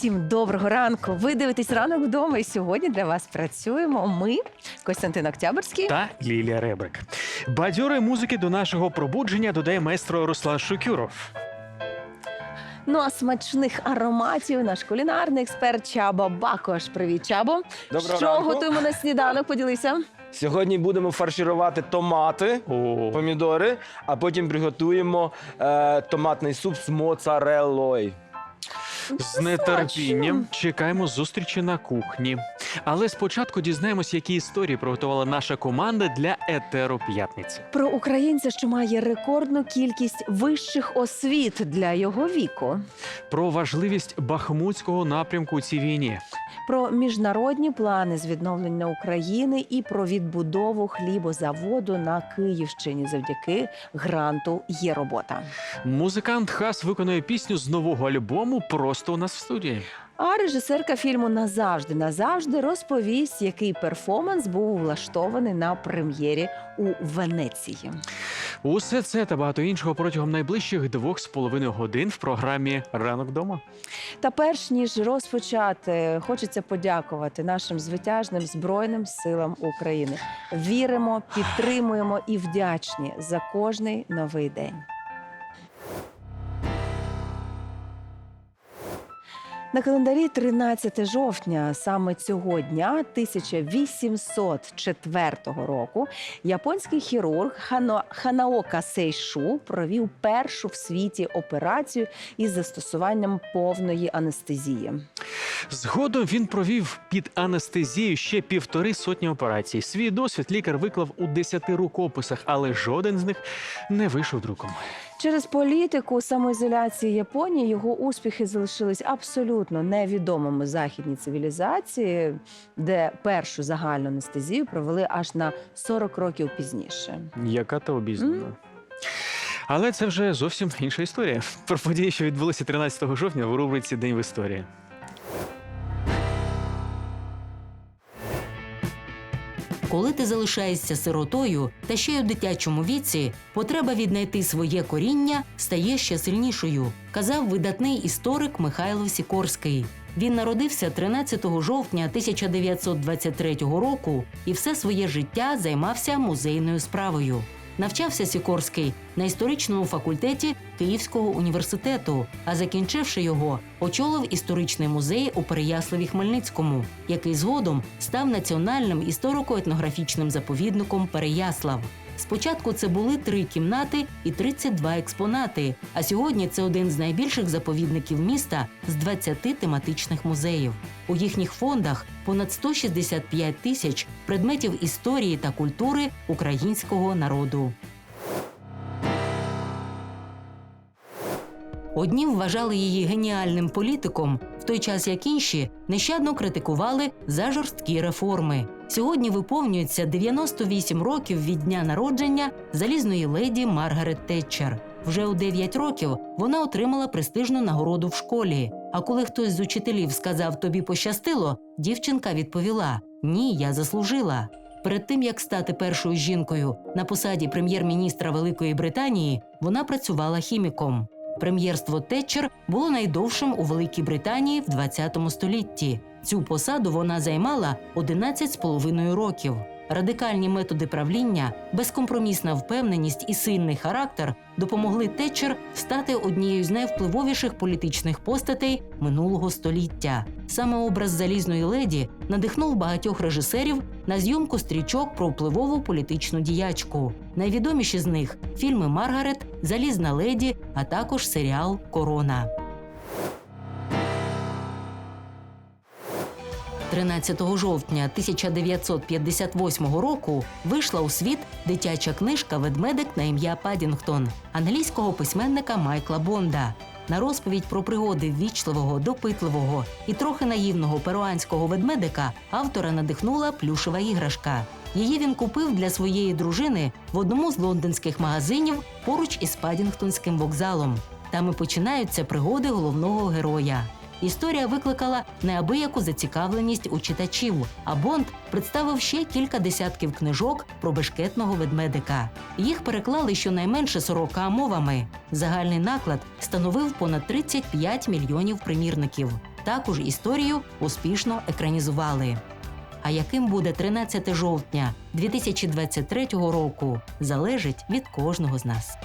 Всім доброго ранку. Ви дивитесь ранок вдома. І сьогодні для вас працюємо. Ми, Костянтин Октябрьський. та Лілія Ребрик. Бадьорої музики до нашого пробудження додає майстро Руслан Шукюров. Ну а смачних ароматів наш кулінарний експерт Чаба Бакош. Привіт, Чабо. Доброго Що ранку. готуємо на сніданок? Поділися. Сьогодні будемо фарширувати томати, О, помідори, а потім приготуємо е, томатний суп з моцареллою. З нетерпінням чекаємо зустрічі на кухні. Але спочатку дізнаємось, які історії приготувала наша команда для етеру п'ятниці. Про українця, що має рекордну кількість вищих освіт для його віку. Про важливість бахмутського напрямку у цій війні. Про міжнародні плани з відновлення України і про відбудову хлібозаводу на Київщині завдяки гранту є робота. Музикант Хас виконує пісню з нового альбому просто у нас в студії. А режисерка фільму Назавжди назавжди розповість, який перформанс був влаштований на прем'єрі у Венеції. Усе це та багато іншого протягом найближчих двох з половиною годин в програмі Ранок вдома. Та перш ніж розпочати, хочеться подякувати нашим звитяжним збройним силам України. Віримо, підтримуємо і вдячні за кожний новий день. На календарі 13 жовтня, саме цього дня, 1804 року, японський хірург Хано, Ханаока Сейшу провів першу в світі операцію із застосуванням повної анестезії. Згодом він провів під анестезією ще півтори сотні операцій. Свій досвід лікар виклав у десяти рукописах, але жоден з них не вийшов друком. Через політику самоізоляції Японії його успіхи залишились абсолютно невідомими західній цивілізації, де першу загальну анестезію провели аж на 40 років пізніше. Яка та обізнана. Мгм. Але це вже зовсім інша історія. Про події, що відбулися 13 жовтня в рубриці День в історії. Коли ти залишаєшся сиротою та ще й у дитячому віці, потреба віднайти своє коріння стає ще сильнішою, казав видатний історик Михайло Сікорський. Він народився 13 жовтня 1923 року і все своє життя займався музейною справою. Навчався Сікорський на історичному факультеті Київського університету, а закінчивши його, очолив історичний музей у Переяславі Хмельницькому, який згодом став національним історико-етнографічним заповідником Переяслав. Спочатку це були три кімнати і 32 експонати. А сьогодні це один з найбільших заповідників міста з 20 тематичних музеїв. У їхніх фондах понад 165 тисяч предметів історії та культури українського народу. Одні вважали її геніальним політиком, в той час як інші нещадно критикували за жорсткі реформи. Сьогодні виповнюється 98 років від дня народження залізної леді Маргарет Тетчер. Вже у 9 років вона отримала престижну нагороду в школі. А коли хтось з учителів сказав тобі пощастило, дівчинка відповіла: Ні, я заслужила. Перед тим як стати першою жінкою на посаді прем'єр-міністра Великої Британії, вона працювала хіміком. Прем'єрство Тетчер було найдовшим у Великій Британії в 20 столітті. Цю посаду вона займала 11 з половиною років. Радикальні методи правління, безкомпромісна впевненість і сильний характер допомогли Тетчер стати однією з найвпливовіших політичних постатей минулого століття. Саме образ залізної леді надихнув багатьох режисерів на зйомку стрічок про впливову політичну діячку. Найвідоміші з них фільми Маргарет, Залізна леді, а також серіал Корона. 13 жовтня 1958 року вийшла у світ дитяча книжка Ведмедик на ім'я Падінгтон англійського письменника Майкла Бонда. На розповідь про пригоди ввічливого, допитливого і трохи наївного перуанського ведмедика автора надихнула плюшева іграшка. Її він купив для своєї дружини в одному з лондонських магазинів поруч із Падінгтонським вокзалом. Там і починаються пригоди головного героя. Історія викликала неабияку зацікавленість у читачів, а Бонд представив ще кілька десятків книжок про бешкетного ведмедика. Їх переклали щонайменше 40 мовами. Загальний наклад становив понад 35 мільйонів примірників. Також історію успішно екранізували. А яким буде 13 жовтня 2023 року, залежить від кожного з нас.